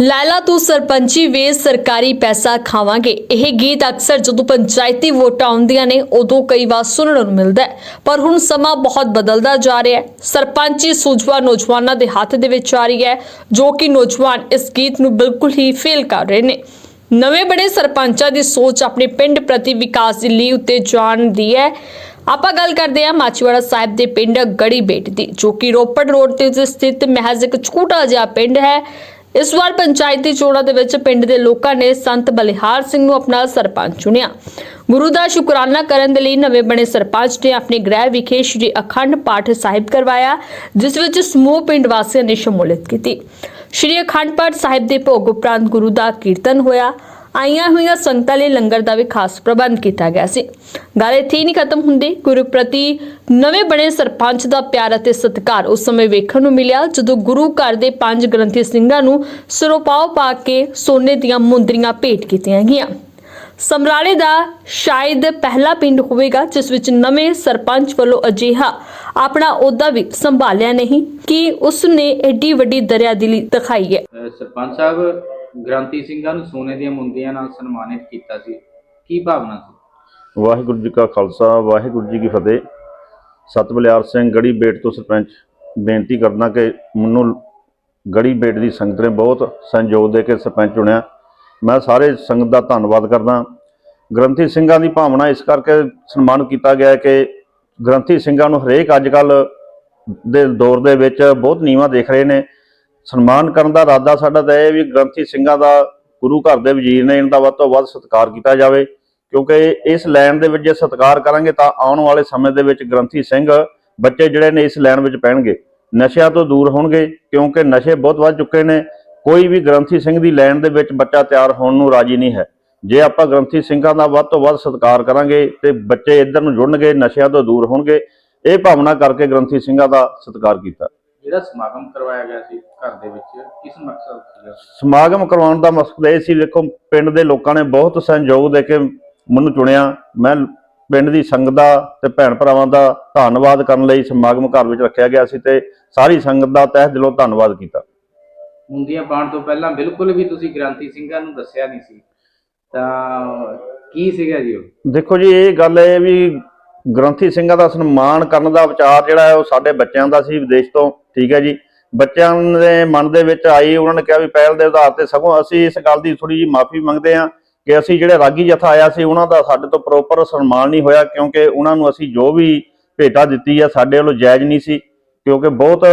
ਲਾਲਾ, ਤੂੰ ਸਰਪੰਚੀ ਵੇ ਸਰਕਾਰੀ ਪੈਸਾ ਖਾਵਾਂਗੇ। ਇਹ ਗੀਤ ਅਕਸਰ ਜਦੋਂ ਪੰਚਾਇਤੀ ਵੋਟਾਂ ਆਉਂਦੀਆਂ ਨੇ, ਉਦੋਂ ਕਈ ਵਾਰ ਸੁਣਨ ਨੂੰ ਮਿਲਦਾ ਹੈ। ਪਰ ਹੁਣ ਸਮਾਂ ਬਹੁਤ ਬਦਲਦਾ ਜਾ ਰਿਹਾ ਹੈ। ਸਰਪੰਚੀ ਸੂਝਵਾਨ ਨੌਜਵਾਨਾਂ ਦੇ ਹੱਥ ਦੇ ਵਿੱਚ ਆ ਰਹੀ ਹੈ, ਜੋ ਕਿ ਨੌਜਵਾਨ ਇਸ ਗੀਤ ਨੂੰ ਬਿਲਕੁਲ ਹੀ ਫੇਲ ਕਰ ਰਹੇ ਨੇ। ਨਵੇਂ ਬਣੇ ਸਰਪੰਚਾਂ ਦੀ ਸੋਚ ਆਪਣੇ ਪਿੰਡ ਪ੍ਰਤੀ ਵਿਕਾਸ ਦੀ ਲੀਹ ਉੱਤੇ ਜਾਣ ਦੀ ਹੈ। ਆਪਾਂ ਗੱਲ ਕਰਦੇ ਹਾਂ ਮਾਚੀਵਾੜਾ ਸਾਹਿਬ ਦੇ ਪਿੰਡ ਗੜੀ ਬੇਟ ਦੀ, ਜੋ ਕਿ ਰੋਪੜ ਰੋਡ ਤੇ ਸਥਿਤ ਮਹਿਜ਼ ਇੱਕ ਛੋਟਾ ਜਿਹਾ ਪਿੰਡ ਹੈ। ਇਸ ਵਾਰ ਪੰਚਾਇਤੀ ਚੋਣਾਂ ਦੇ ਵਿੱਚ ਪਿੰਡ ਦੇ ਲੋਕਾਂ ਨੇ ਸੰਤ ਬਲਿਹਾਰ ਸਿੰਘ ਨੂੰ ਆਪਣਾ ਸਰਪੰਚ ਚੁਣਿਆ। ਗੁਰੂ ਦਾ ਸ਼ੁਕਰਾਨਾ ਕਰਨ ਦੇ ਲਈ ਨਵੇਂ ਬਣੇ ਸਰਪੰਚ ਨੇ ਆਪਣੇ ਗ੍ਰਹਿ ਵਿਖੇ ਸ੍ਰੀ ਅਖੰਡ ਪਾਠ ਸਾਹਿਬ ਕਰਵਾਇਆ, ਜਿਸ ਵਿੱਚ ਸਮੂਹ ਪਿੰਡ ਵਾਸੀਆਂ ਨੇ ਸ਼ਮੂਲੀਅਤ ਕੀਤੀ। ਸ੍ਰੀ ਅਖੰਡ ਪਾਠ ਸਾਹਿਬ ਦੇ ਭੋਗ ਉਪਰੰਤ ਗੁਰੂ ਦਾ ਕੀਰਤਨ ਹੋਇਆ। ਆਈਆਂ ਹੋਈਆਂ ਸੰਗਤਾਂ ਲਈ ਲੰਗਰ ਦਾ ਵੀ ਖਾਸ ਪ੍ਰਬੰਧ ਕੀਤਾ ਗਿਆ ਸੀ। ਗੱਲ ਇੱਥੇ ਨਹੀਂ ਖਤਮ ਹੁੰਦੀ। ਗੁਰੂ ਪ੍ਰਤੀ ਨਵੇਂ ਬਣੇ ਸਰਪੰਚ ਦਾ ਪਿਆਰ ਅਤੇ ਸਤਿਕਾਰ ਉਸ ਸਮੇਂ ਵੇਖਣ ਨੂੰ ਮਿਲਿਆ, ਜਦੋਂ ਗੁਰੂ ਘਰ ਦੇ ਪੰਜ ਗ੍ਰੰਥੀ ਸਿੰਘਾਂ ਨੂੰ ਸਰੋਪਾਓ ਪਾ ਕੇ ਸੋਨੇ ਦੀਆਂ ਮੁੰਦਰੀਆਂ ਭੇਟ ਕੀਤੀਆਂ ਗਈਆਂ। ਸਮਰਾਲੇ ਦਾ ਸ਼ਾਇਦ ਪਹਿਲਾ ਪਿੰਡ ਹੋਵੇਗਾ, ਜਿਸ ਵਿੱਚ ਨਵੇਂ ਸਰਪੰਚ ਵੱਲੋਂ ਅਜਿਹਾ ਆਪਣਾ ਅਹੁਦਾ ਵੀ ਸੰਭਾਲਿਆ ਨਹੀਂ, ਕਿ ਉਸ ਨੇ ਐਡੀ ਵੱਡੀ ਦਰਿਆਦਿਲੀ ਦਿਖਾਈ ਹੈ। ਸਰਪੰਚ ਸਾਹਿਬ ਗ੍ਰਾਂਤੀ ਸਿੰਘਾਂ ਨੂੰ ਸੋਨੇ ਦੀਆਂ ਮੁੰਦੀਆਂ ਨਾਲ ਸਨਮਾਨਿਤ ਕੀਤਾ ਸੀ। ਕੀ ਭਾਵਨਾ ਸੀ? ਵਾਹਿਗੁਰੂ ਜੀ ਕਾ ਖਾਲਸਾ, ਵਾਹਿਗੁਰੂ ਜੀ ਕੀ ਫਤਿਹ। ਸਤਬਲਿਆਰ ਸਿੰਘ, ਗੜੀ ਬੇਟ ਤੋਂ ਸਰਪੰਚ, ਬੇਨਤੀ ਕਰਦਾ ਕਿ ਮੈਨੂੰ ਗੜੀ ਬੇਟ ਦੀ ਸੰਗਤ ਨੇ ਬਹੁਤ ਸੰਯੋਗ ਦੇ ਕੇ ਸਰਪੰਚ ਚੁਣਿਆ। ਮੈਂ ਸਾਰੇ ਸੰਗਤ ਦਾ ਧੰਨਵਾਦ ਕਰਦਾ। ਗ੍ਰੰਥੀ ਸਿੰਘਾਂ ਦੀ ਭਾਵਨਾ ਇਸ ਕਰਕੇ ਸਨਮਾਨ ਕੀਤਾ ਗਿਆ ਕਿ ਗ੍ਰੰਥੀ ਸਿੰਘਾਂ ਨੂੰ ਹਰੇਕ ਅੱਜਕੱਲ ਦੇ ਦੌਰ ਦੇ ਵਿੱਚ ਬਹੁਤ ਨੀਵਾਂ ਦੇਖ ਰਹੇ ਨੇ। ਸਨਮਾਨ ਕਰਨ ਦਾ ਇਰਾਦਾ ਸਾਡਾ ਤਾਂ ਇਹ ਵੀ ਗ੍ਰੰਥੀ ਸਿੰਘਾਂ ਦਾ ਗੁਰੂ ਘਰ ਦੇ ਵਜ਼ੀਰ ਨੇ ਇਹਨਾਂ ਦਾ ਵੱਧ ਤੋਂ ਵੱਧ ਸਤਿਕਾਰ ਕੀਤਾ ਜਾਵੇ, ਕਿਉਂਕਿ ਇਸ ਲਾਈਨ ਦੇ ਵਿੱਚ ਜੇ ਸਤਿਕਾਰ ਕਰਾਂਗੇ ਤਾਂ ਆਉਣ ਵਾਲੇ ਸਮੇਂ ਦੇ ਵਿੱਚ ਗ੍ਰੰਥੀ ਸਿੰਘ ਬੱਚੇ ਜਿਹੜੇ ਨੇ ਇਸ ਲਾਈਨ ਵਿੱਚ ਪੈਣਗੇ। ਨਸ਼ਿਆਂ ਤੋਂ ਦੂਰ ਹੋਣਗੇ, ਕਿਉਂਕਿ ਨਸ਼ੇ ਬਹੁਤ ਵੱਧ ਚੁੱਕੇ ਨੇ। ਕੋਈ ਵੀ ਗ੍ਰੰਥੀ ਸਿੰਘ ਦੀ ਲਾਈਨ ਦੇ ਵਿੱਚ ਬੱਚਾ ਤਿਆਰ ਹੋਣ ਨੂੰ ਰਾਜੀ ਨਹੀਂ ਹੈ। ਜੇ ਆਪਾਂ ਗ੍ਰੰਥੀ ਸਿੰਘਾਂ ਦਾ ਵੱਧ ਤੋਂ ਵੱਧ ਸਤਿਕਾਰ ਕਰਾਂਗੇ ਤੇ ਬੱਚੇ ਇੱਧਰ ਨੂੰ ਜੁੜਨਗੇ, ਨਸ਼ਿਆਂ ਤੋਂ ਦੂਰ ਹੋਣਗੇ, ਇਹ ਭਾਵਨਾ ਕਰਕੇ ਗ੍ਰੰਥੀ ਸਿੰਘਾਂ ਦਾ ਸਤਿਕਾਰ ਕੀਤਾ। ਜਿਹੜਾ ਸਮਾਗਮ ਕਰਵਾਇਆ ਗਿਆ ਸੀ ਘਰ ਦੇ ਵਿੱਚ ਕਿਸ ਮਕਸਦ ਸੀਗਾ? ਸਮਾਗਮ ਕਰਵਾਉਣ ਦਾ ਮਕਸਦ ਇਹ ਸੀ ਵੇਖੋ ਪਿੰਡ ਦੇ ਲੋਕਾਂ ਨੇ ਬਹੁਤ ਸਹਿਯੋਗ ਦੇ ਕੇ ਮੈਨੂੰ ਚੁਣਿਆ। ਮੈਂ ਪਿੰਡ ਦੀ ਸੰਗਤ ਦਾ ਤੇ ਭੈਣ ਭਰਾਵਾਂ ਦਾ ਧੰਨਵਾਦ ਕਰਨ ਲਈ ਸਮਾਗਮ ਘਰ ਵਿੱਚ ਰੱਖਿਆ ਗਿਆ ਸੀ ਤੇ ਸਾਰੀ ਸੰਗਤ ਦਾ ਤਹਿ ਦਿਲੋਂ ਧੰਨਵਾਦ ਕੀਤਾ। ਮੁੰਦੀਆਂ ਪਾਉਣ ਤੋਂ ਪਹਿਲਾਂ ਬਿਲਕੁਲ ਵੀ ਤੁਸੀਂ ਗ੍ਰਾਂਤੀ ਸਿੰਘਾਂ ਨੂੰ ਦੱਸਿਆ ਨਹੀਂ ਸੀ ਤਾਂ ਕੀ ਸੀਗਾ ਜੀ ਉਹ? ਦੇਖੋ ਜੀ ਇਹ ਗੱਲ ਇਹ ਵੀ ਗ੍ਰੰਥੀ ਸਿੰਘਾਂ ਦਾ ਸਨਮਾਨ ਕਰਨ ਦਾ ਵਿਚਾਰ ਜਿਹੜਾ ਹੈ ਉਹ ਸਾਡੇ ਬੱਚਿਆਂ ਦਾ ਸੀ, ਵਿਦੇਸ਼ ਤੋਂ, ਠੀਕ ਹੈ ਜੀ। ਬੱਚਿਆਂ ਦੇ ਮਨ ਦੇ ਵਿੱਚ ਆਈ, ਉਹਨਾਂ ਨੇ ਕਿਹਾ ਵੀ ਪਹਿਲ ਦੇ ਆਧਾਰ ਤੇ ਸਗੋਂ ਅਸੀਂ ਇਸ ਗੱਲ ਦੀ ਥੋੜੀ ਜਿਹੀ ਮਾਫੀ ਮੰਗਦੇ ਹਾਂ ਕਿ ਅਸੀਂ ਜਿਹੜੇ ਰਾਗੀ ਜਥਾ ਆਇਆ ਸੀ, ਉਹਨਾਂ ਦਾ ਸਾਡੇ ਤੋਂ ਪ੍ਰੋਪਰ ਸਨਮਾਨ ਨਹੀਂ ਹੋਇਆ ਕਿਉਂਕਿ ਉਹਨਾਂ ਨੂੰ ਅਸੀਂ ਜੋ ਵੀ ਭੇਟਾ ਦਿੱਤੀ ਹੈ, ਸਾਡੇ ਵੱਲੋਂ ਜਾਇਜ਼ ਨਹੀਂ ਸੀ ਕਿਉਂਕਿ ਬਹੁਤ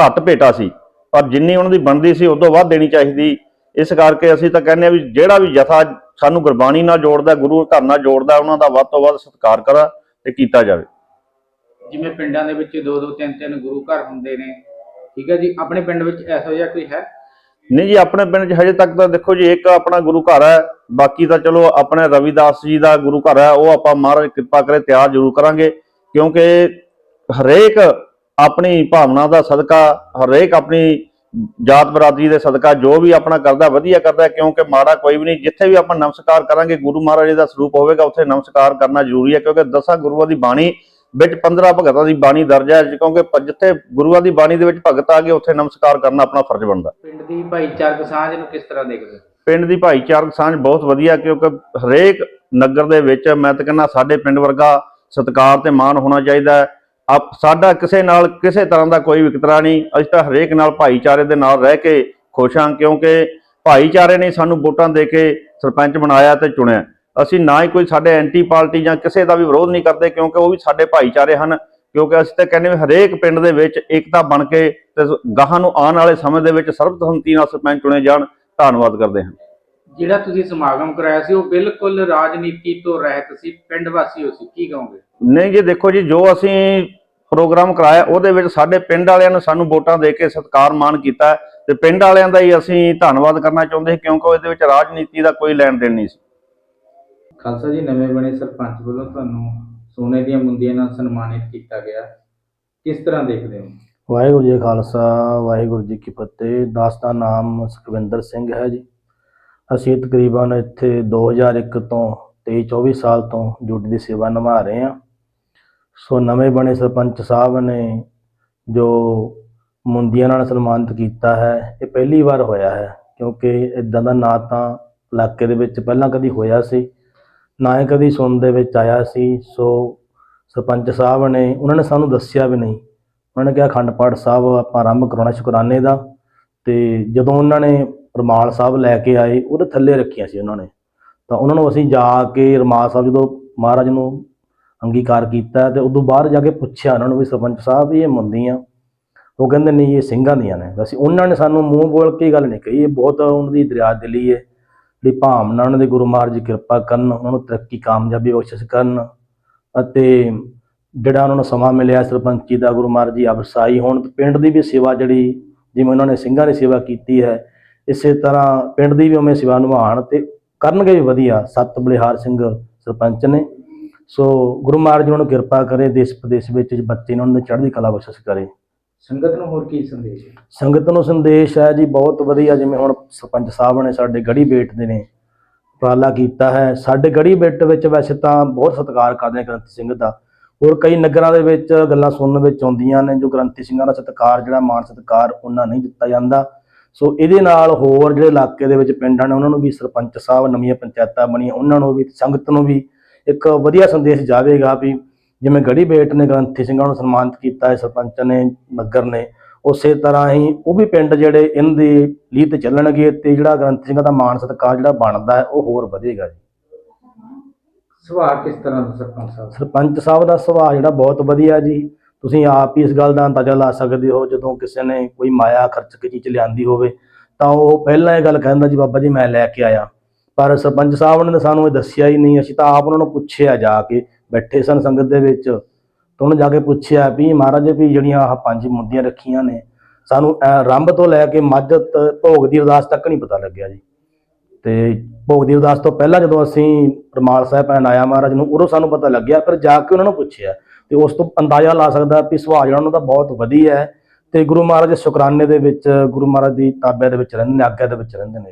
ਘੱਟ ਭੇਟਾ ਸੀ। ਪਰ ਜਿੰਨੀ ਉਹਨਾਂ ਦੀ ਬਣਦੀ ਸੀ, ਉਦੋਂ ਵੱਧ ਦੇਣੀ ਚਾਹੀਦੀ। ਇਸ ਕਰਕੇ ਅਸੀਂ ਤਾਂ ਕਹਿੰਦੇ ਆ ਵੀ ਜਿਹੜਾ ਵੀ ਜਥਾ ਸਾਨੂੰ ਗੁਰਬਾਣੀ ਨਾਲ ਜੋੜਦਾ, ਗੁਰੂ ਘਰ ਨਾਲ ਜੋੜਦਾ, ਉਹਨਾਂ ਦਾ ਵੱਧ ਤੋਂ ਵੱਧ ਸਤਿਕਾਰ ਕਰਾ। ਤੇ ਕੀਤਾ ਜਾਵੇ। ਜਿਵੇਂ ਪਿੰਡਾਂ ਦੇ ਵਿੱਚ ਦੋ ਦੋ ਤਿੰਨ ਤਿੰਨ ਗੁਰੂ ਘਰ ਹੁੰਦੇ ਨੇ ਠੀਕ ਹੈ ਜੀ? ਆਪਣੇ ਪਿੰਡ ਵਿੱਚ ਐਸਾ ਜਿਹਾ ਕੋਈ ਹੈ? ਨਹੀਂ ਜੀ ਆਪਣੇ ਪਿੰਡ 'ਚ ਹਜੇ ਤੱਕ ਤਾਂ ਦੇਖੋ ਜੀ ਇੱਕ ਆਪਣਾ ਗੁਰੂ ਘਰ ਹੈ ਬਾਕੀ ਤਾਂ ਚਲੋ ਆਪਣੇ ਰਵਿਦਾਸ ਜੀ ਦਾ ਗੁਰੂ ਘਰ ਹੈ ਉਹ ਆਪਾਂ ਮਹਾਰਾਜ ਕਿਰਪਾ ਕਰੇ ਤਿਆਰ ਜ਼ਰੂਰ ਕਰਾਂਗੇ ਕਿਉਂਕਿ ਹਰੇਕ ਆਪਣੀ ਭਾਵਨਾ ਦਾ ਸਦਕਾ ਹਰੇਕ ਆਪਣੀ ਜਾਤ ਬਰਾਦਰੀ ਦੇ ਸਦਕਾ ਜੋ ਵੀ ਆਪਣਾ ਕਰਦਾ ਵਧੀਆ ਕਰਦਾ ਕਿਉਂਕਿ ਮਾੜਾ ਕੋਈ ਵੀ ਨਹੀਂ ਜਿੱਥੇ ਵੀ ਆਪਾਂ ਨਮਸਕਾਰ ਕਰਾਂਗੇ ਗੁਰੂ ਮਹਾਰਾਜ ਦਾ ਸਰੂਪ ਹੋਵੇਗਾ ਉੱਥੇ ਨਮਸਕਾਰ ਕਰਨਾ ਜ਼ਰੂਰੀ ਹੈ ਕਿਉਂਕਿ ਦਸਾਂ ਗੁਰੂਆਂ ਦੀ ਬਾਣੀ ਵਿੱਚ 15 ਭਗਤਾਂ ਦੀ ਬਾਣੀ ਦਰਜ ਹੈ ਕਿਉਂਕਿ ਜਿੱਥੇ ਗੁਰੂਆਂ ਦੀ ਬਾਣੀ ਦੇ ਵਿੱਚ ਭਗਤ ਆ ਗਏ ਉੱਥੇ ਨਮਸਕਾਰ ਕਰਨਾ ਆਪਣਾ ਫਰਜ਼ ਬਣਦਾ ਪਿੰਡ ਦੀ ਭਾਈਚਾਰਕ ਸਾਂਝ ਨੂੰ ਕਿਸ ਤਰ੍ਹਾਂ ਦੇਖਦੇ? ਪਿੰਡ ਦੀ ਭਾਈਚਾਰਕ ਸਾਂਝ ਬਹੁਤ ਵਧੀਆ ਕਿਉਂਕਿ ਹਰੇਕ ਨਗਰ ਦੇ ਵਿੱਚ ਮੈਂ ਤਾਂ ਕਹਿੰਦਾ ਸਾਡੇ ਪਿੰਡ ਵਰਗਾ ਸਤਿਕਾਰ ਤੇ ਮਾਣ ਹੋਣਾ ਚਾਹੀਦਾ ਹੈ ਆਪ ਸਾਡਾ ਕਿਸੇ ਨਾਲ ਕਿਸੇ ਤਰ੍ਹਾਂ ਦਾ ਕੋਈ ਵਿਤਕਰਾ ਨਹੀਂ। ਅਸੀਂ ਤਾਂ ਹਰੇਕ ਨਾਲ ਭਾਈਚਾਰੇ ਦੇ ਨਾਲ ਰਹਿ ਕੇ ਖੁਸ਼ ਹਾਂ, ਕਿਉਂਕਿ ਭਾਈਚਾਰੇ ਨੇ ਸਾਨੂੰ ਵੋਟਾਂ ਦੇ ਕੇ ਸਰਪੰਚ ਬਣਾਇਆ ਤੇ ਚੁਣਿਆ। ਅਸੀਂ ਨਾ ਹੀ ਕੋਈ ਸਾਡੇ ਐਂਟੀ ਪਾਰਟੀ ਜਾਂ ਕਿਸੇ ਦਾ ਵੀ ਵਿਰੋਧ ਨਹੀਂ ਕਰਦੇ, ਕਿਉਂਕਿ ਉਹ ਵੀ ਸਾਡੇ ਭਾਈਚਾਰੇ ਹਨ। ਕਿਉਂਕਿ ਅਸੀਂ ਤਾਂ ਕਹਿੰਦੇ ਵੀ ਹਰੇਕ ਪਿੰਡ ਦੇ ਵਿੱਚ ਏਕਤਾ ਬਣ ਕੇ ਤੇ ਗਾਹਾਂ ਨੂੰ ਆਉਣ ਵਾਲੇ ਸਮੇਂ ਦੇ ਵਿੱਚ ਸਰਬਸੰਮਤੀ ਨਾਲ ਸਰਪੰਚ ਚੁਣੇ ਜਾਣ। ਧੰਨਵਾਦ ਕਰਦੇ ਹਾਂ। ਜਿਹੜਾ ਤੁਸੀਂ ਸਮਾਗਮ ਕਰਾਇਆ ਸੀ ਉਹ ਬਿਲਕੁਲ ਰਾਜਨੀਤੀ ਤੋਂ ਰਹਿਤ ਸੀ ਪਿੰਡ ਵਾਸੀ ਹੋ ਸੀ ਕੀ ਕਹੋਗੇ? ਨਹੀਂ ਜੀ ਦੇਖੋ ਜੀ ਜੋ ਅਸੀਂ ਪ੍ਰੋਗਰਾਮ ਕਰਾਇਆ ਉਹਦੇ ਵਿੱਚ ਸਾਡੇ ਪਿੰਡ ਵਾਲਿਆਂ ਨੇ ਸਾਨੂੰ ਵੋਟਾਂ ਦੇ ਕੇ ਸਤਿਕਾਰ ਮਾਣ ਕੀਤਾ ਤੇ ਪਿੰਡ ਵਾਲਿਆਂ ਦਾ ਹੀ ਅਸੀਂ ਧੰਨਵਾਦ ਕਰਨਾ ਚਾਹੁੰਦੇ ਕਿਉਂਕਿ ਇਹਦੇ ਵਿੱਚ ਰਾਜਨੀਤੀ ਦਾ ਕੋਈ ਲੈਣ ਦੇਣ ਨਹੀਂ ਸੀ। ਖਾਲਸਾ ਜੀ ਨਵੇਂ ਬਣੇ ਸਰਪੰਚ ਵੱਲੋਂ ਤੁਹਾਨੂੰ ਸੋਨੇ ਦੀਆਂ ਮੁੰਦੀਆਂ ਨਾਲ ਸਨਮਾਨਿਤ ਕੀਤਾ ਗਿਆ। ਕਿਸ ਤਰ੍ਹਾਂ ਦੇਖਦੇ ਹੋ? ਵਾਹਿਗੁਰੂ ਜੀ ਖਾਲਸਾ ਵਾਹਿਗੁਰੂ ਜੀ ਕੀ ਫਤਿਹ। ਦਾਸ ਦਾ ਨਾਮ ਸੁਖਵਿੰਦਰ ਸਿੰਘ ਹੈ ਜੀ। ਅਸੀਂ ਤਕਰੀਬਨ ਇੱਥੇ 2001 ਤੋਂ 23 24 ਸਾਲ ਤੋਂ ਡਿਊਟੀ ਦੀ ਸੇਵਾ ਨਿਭਾ ਰਹੇ ਹਾਂ। ਸੋ ਨਵੇਂ ਬਣੇ ਸਰਪੰਚ ਸਾਹਿਬ ਨੇ ਜੋ ਮੁੰਦੀਆਂ ਨਾਲ ਸਨਮਾਨਿਤ ਕੀਤਾ ਹੈ, ਇਹ ਪਹਿਲੀ ਵਾਰ ਹੋਇਆ ਹੈ, ਕਿਉਂਕਿ ਇਦਾਂ ਦਾ ਨਾਂ ਤਾਂ ਇਲਾਕੇ ਦੇ ਵਿੱਚ ਪਹਿਲਾਂ ਕਦੀ ਹੋਇਆ ਸੀ, ਨਾ ਹੀ ਕਦੀ ਸੁਣ ਦੇ ਵਿੱਚ ਆਇਆ ਸੀ। ਸੋ ਸਰਪੰਚ ਸਾਹਿਬ ਨੇ, ਉਹਨਾਂ ਨੇ ਸਾਨੂੰ ਦੱਸਿਆ ਵੀ ਨਹੀਂ। ਉਹਨਾਂ ਨੇ ਕਿਹਾ, ਅਖੰਡ ਪਾਠ ਸਾਹਿਬ ਆਪਾਂ ਆਰੰਭ ਕਰਾਉਣਾ ਸ਼ੁਕਰਾਨੇ ਦਾ। ਤੇ ਜਦੋਂ ਉਹਨਾਂ ਨੇ ਰਮਾਲ ਸਾਹਿਬ ਲੈ ਕੇ ਆਏ, ਉਹਦੇ ਥੱਲੇ ਰੱਖੀਆਂ ਸੀ ਉਹਨਾਂ ਨੇ। ਤਾਂ ਉਹਨਾਂ ਨੂੰ ਅਸੀਂ ਜਾ ਕੇ ਰਮਾਲ ਸਾਹਿਬ ਜਦੋਂ ਮਹਾਰਾਜ ਨੂੰ ਅੰਗੀਕਾਰ ਕੀਤਾ ਤੇ ਉਦੋਂ ਬਾਹਰ ਜਾ ਕੇ ਪੁੱਛਿਆ ਉਹਨਾਂ ਨੂੰ ਵੀ, ਸਰਪੰਚ ਸਾਹਿਬ ਵੀ ਇਹ ਮੁੰਦੀਆਂ। ਉਹ ਕਹਿੰਦੇ, ਨਹੀਂ, ਇਹ ਸਿੰਘਾਂ ਦੀਆਂ ਨੇ। ਵੈਸੇ ਉਹਨਾਂ ਨੇ ਸਾਨੂੰ ਮੂੰਹ ਬੋਲ ਕੇ ਗੱਲ ਨਹੀਂ ਕਹੀ, ਇਹ ਬਹੁਤ ਉਹਨਾਂ ਦੀ ਦਰਿਆ ਦਿਲੀ ਹੈ ਜਿਹੜੀ ਭਾਵਨਾ ਉਹਨਾਂ ਦੇ ਗੁਰੂ ਮਹਾਰਾਜ ਦੀ ਕਿਰਪਾ ਕਰਨ, ਉਹਨਾਂ ਨੂੰ ਤਰੱਕੀ, ਕਾਮਯਾਬੀ ਬਖਸ਼ਿਸ਼ ਕਰਨ ਅਤੇ ਜਿਹੜਾ ਉਹਨਾਂ ਨੂੰ ਸਮਾਂ ਮਿਲਿਆ ਸਰਪੰਚੀ ਦਾ, ਗੁਰੂ ਮਹਾਰਾਜ ਜੀ ਅਵਸਾਈ ਹੋਣ ਪਿੰਡ ਦੀ ਵੀ ਸੇਵਾ ਜਿਹੜੀ, ਜਿਵੇਂ ਉਹਨਾਂ ਨੇ ਸਿੰਘਾਂ ਦੀ ਸੇਵਾ ਕੀਤੀ ਹੈ ਇਸੇ ਤਰ੍ਹਾਂ ਪਿੰਡ ਦੀ ਵੀ ਉਵੇਂ ਸੇਵਾ ਨਿਭਾਉਣ ਤੇ ਕਰਨਗੇ ਵੀ ਵਧੀਆ। ਸਤ ਬਲਿਹਾਰ ਸਿੰਘ ਸਰਪੰਚ ਨੇ। ਸੋ ਗੁਰੂ ਮਹਾਰਾਜ ਜੀ ਉਹਨਾਂ ਨੂੰ ਕਿਰਪਾ ਕਰੇ ਦੇਸ਼ ਪ੍ਰਦੇਸ਼ ਵਿੱਚ ਬੱਚੇ ਨੇ ਉਹਨਾਂ ਦੀ ਚੜ੍ਹਦੀ ਕਲਾ ਬਖਸ਼ਿਸ਼ ਕਰੇ। ਸੰਗਤ ਨੂੰ ਹੋਰ ਕੀ ਸੰਦੇਸ਼ ਹੈ? ਸੰਗਤ ਨੂੰ ਸੰਦੇਸ਼ ਹੈ ਜੀ ਬਹੁਤ ਵਧੀਆ ਜਿਵੇਂ ਹੁਣ ਸਰਪੰਚ ਸਾਹਿਬ ਨੇ ਸਾਡੇ ਗੜੀ ਬੇਟ ਦੇ ਨੇ ਉਪਰਾਲਾ ਕੀਤਾ ਹੈ। ਸਾਡੇ ਗੜੀ ਬੇਟ ਵਿੱਚ ਵੈਸੇ ਤਾਂ ਬਹੁਤ ਸਤਿਕਾਰ ਕਰਦੇ ਨੇ ਗ੍ਰੰਥੀ ਸਿੰਘ ਦਾ। ਹੋਰ ਕਈ ਨਗਰਾਂ ਦੇ ਵਿੱਚ ਗੱਲਾਂ ਸੁਣਨ ਵਿੱਚ ਆਉਂਦੀਆਂ ਨੇ ਜੋ ਗ੍ਰੰਥੀ ਸਿੰਘਾਂ ਦਾ ਸਤਿਕਾਰ ਜਿਹੜਾ ਮਾਨ ਸਤਿਕਾਰ ਉਹਨਾਂ ਨਹੀਂ ਦਿੱਤਾ ਜਾਂਦਾ। ਸੋ ਇਹਦੇ ਨਾਲ ਹੋਰ ਜਿਹੜੇ ਇਲਾਕੇ ਦੇ ਵਿੱਚ ਪਿੰਡਾਂ ਨੇ ਉਹਨਾਂ ਨੂੰ ਵੀ ਸਰਪੰਚ ਸਾਹਿਬ ਨਵੀਆਂ ਪੰਚਾਇਤਾਂ ਬਣੀਆਂ ਉਹਨਾਂ ਨੂੰ ਵੀ ਸੰਗਤ ਨੂੰ ਵੀ ਇੱਕ ਵਧੀਆ ਸੰਦੇਸ਼ ਜਾਵੇਗਾ ਵੀ ਜਿਵੇਂ ਗੜੀ ਬੇਟ ਨੇ ਗ੍ਰੰਥੀ ਸਿੰਘਾਂ ਨੂੰ ਸਨਮਾਨਿਤ ਕੀਤਾ ਹੈ ਸਰਪੰਚ ਨੇ ਨਗਰ ਨੇ ਉਸੇ ਤਰ੍ਹਾਂ ਹੀ ਉਹ ਵੀ ਪਿੰਡ ਜਿਹੜੇ ਇਹਨਾਂ ਦੀ ਲੀਹ ਤੇ ਚੱਲਣਗੇ ਤੇ ਜਿਹੜਾ ਗ੍ਰੰਥੀ ਸਿੰਘਾਂ ਦਾ ਮਾਣ ਸਤਿਕਾਰ ਜਿਹੜਾ ਬਣਦਾ ਹੈ ਉਹ ਹੋਰ ਵਧੇਗਾ ਜੀ। ਸੁਭਾਅ ਕਿਸ ਤਰ੍ਹਾਂ ਦਾ ਸਰਪੰਚ ਸਾਹਿਬ? ਸਰਪੰਚ ਸਾਹਿਬ ਦਾ ਸੁਭਾਅ ਜਿਹੜਾ ਬਹੁਤ ਵਧੀਆ ਜੀ। ਤੁਸੀਂ ਆਪ ਹੀ ਇਸ ਗੱਲ ਦਾ ਅੰਦਾਜ਼ਾ ਲਾ ਸਕਦੇ ਹੋ, ਜਦੋਂ ਕਿਸੇ ਨੇ ਕੋਈ ਮਾਇਆ ਖਰਚ ਕੇ ਚੀਜ਼ ਲਿਆਂਦੀ ਹੋਵੇ, ਤਾਂ ਉਹ ਪਹਿਲਾਂ ਇਹ ਗੱਲ ਕਹਿੰਦਾ ਜੀ, ਬਾਬਾ ਜੀ ਮੈਂ ਲੈ ਕੇ ਆਇਆ। ਪਰ ਸਰਪੰਚ ਸਾਹਿਬ ਨੇ ਸਾਨੂੰ ਇਹ ਦੱਸਿਆ ਹੀ ਨਹੀਂ, ਅਸੀਂ ਤਾਂ ਆਪ ਉਹਨਾਂ ਨੂੰ ਪੁੱਛਿਆ ਜਾ ਕੇ, ਬੈਠੇ ਸਨ ਸੰਗਤ ਦੇ ਵਿੱਚ। ਤਾਂ ਉਹਨੂੰ ਜਾ ਕੇ ਪੁੱਛਿਆ ਵੀ ਮਹਾਰਾਜ ਵੀ ਜਿਹੜੀਆਂ ਆਹ ਪੰਜ ਮੁੰਦੀਆਂ ਰੱਖੀਆਂ ਨੇ, ਸਾਨੂੰ ਐਂ ਆਰੰਭ ਤੋਂ ਲੈ ਕੇ ਮੱਝ ਭੋਗ ਦੀ ਅਰਦਾਸ ਤੱਕ ਨਹੀਂ ਪਤਾ ਲੱਗਿਆ ਜੀ। ਤੇ ਭੋਗ ਦੀ ਅਰਦਾਸ ਤੋਂ ਪਹਿਲਾਂ ਜਦੋਂ ਅਸੀਂ ਰਮਾਲ ਸਾਹਿਬ ਪੈਣ ਆਇਆ ਮਹਾਰਾਜ ਨੂੰ, ਉਦੋਂ ਸਾਨੂੰ ਪਤਾ ਲੱਗਿਆ, ਫਿਰ ਜਾ ਕੇ ਉਹਨਾਂ ਨੂੰ ਪੁੱਛਿਆ। ਤੇ ਉਸ ਤੋਂ ਅੰਦਾਜ਼ਾ ਲਾ ਸਕਦਾ ਵੀ ਸੁਭਾਅ ਜਿਹੜਾ ਉਹਨਾਂ ਦਾ ਬਹੁਤ ਵਧੀਆ ਹੈ। ਤੇ ਗੁਰੂ ਮਹਾਰਾਜ ਦੇ ਸ਼ੁਕਰਾਨੇ ਦੇ ਵਿੱਚ, ਗੁਰੂ ਮਹਾਰਾਜ ਦੀ ਤਾਬਿਆ ਦੇ ਵਿੱਚ ਰਹਿੰਦੇ ਨੇ, ਆਗਿਆ ਦੇ ਵਿੱਚ ਰਹਿੰਦੇ ਨੇ।